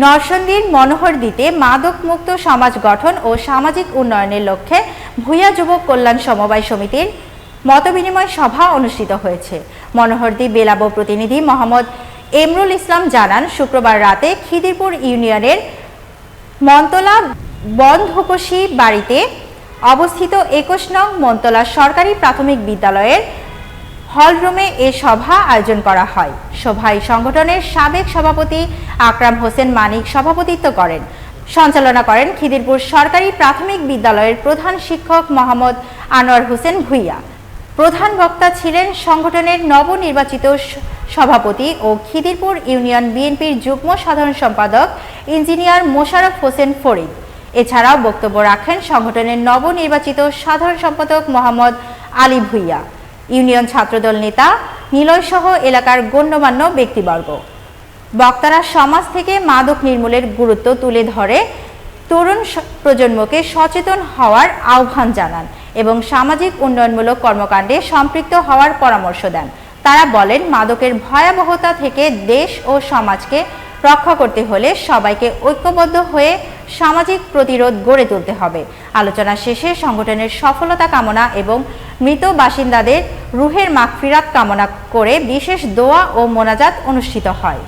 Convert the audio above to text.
নরসন্দির মনোহর দিতে মাদক মুক্ত সমাজ গঠন ও সামাজিক উন্নয়নের লক্ষ্যে ভূয়া যুবক কল্যাণ সমবায় সমিতির মতবিনিময় সভা অনুষ্ঠিত হয়েছে। মনোহরদি বেলাব প্রতিনিধি মোহাম্মদ এমরুল ইসলাম জানান, শুক্রবার রাতে খিদিরপুর ইউনিয়নের মন্তলা বনধুকসি বাড়িতে অবস্থিত একুশ নং মন্তলা সরকারি প্রাথমিক বিদ্যালয়ের হলরুমে এ সভা আয়োজন করা হয়। সভায় সংগঠনের সাবেক সভাপতি আকরাম হোসেন মানিক সভাপতিত্ব করেন। সঞ্চালনা করেন খিদিরপুর সরকারি প্রাথমিক বিদ্যালয়ের প্রধান শিক্ষক মোহাম্মদ আনোয়ার হোসেন ভুইয়া। প্রধান বক্তা ছিলেন সংগঠনের নবনির্বাচিত সভাপতি ও খিদিরপুর ইউনিয়ন বিএনপির যুগ্ম সাধারণ সম্পাদক ইঞ্জিনিয়ার মোশারফ হোসেন ফরিদ। এছাড়াও বক্তব্য রাখেন সংগঠনের নবনির্বাচিত সাধারণ সম্পাদক মোহাম্মদ আলী ভুইয়া। ইউনিয়ন ছাত্রদল নেতা নিলয় সহ এলাকার গণ্যমান্য ব্যক্তিবর্গ। বক্তারা সমাজ থেকে মাদক নির্মূলের গুরুত্ব তুলে ধরে তরুণ প্রজন্মকে সচেতন হওয়ার আহ্বান জানান এবং সামাজিক উন্নয়নমূলক কর্মকাণ্ডে সম্পৃক্ত হওয়ার পরামর্শ দেন। তারা বলেন, মাদকের ভয়াবহতা থেকে দেশ ও সমাজকে রক্ষা করতে হলে সবাইকে ঐক্যবদ্ধ হয়ে সামাজিক প্রতিরোধ গড়ে তুলতে হবে। আলোচনা শেষে সংগঠনের সফলতা কামনা এবং মৃত বাসিন্দাদের রুহের মাগফিরাত কামনা করে বিশেষ দোয়া ও মোনাজাত অনুষ্ঠিত হয়।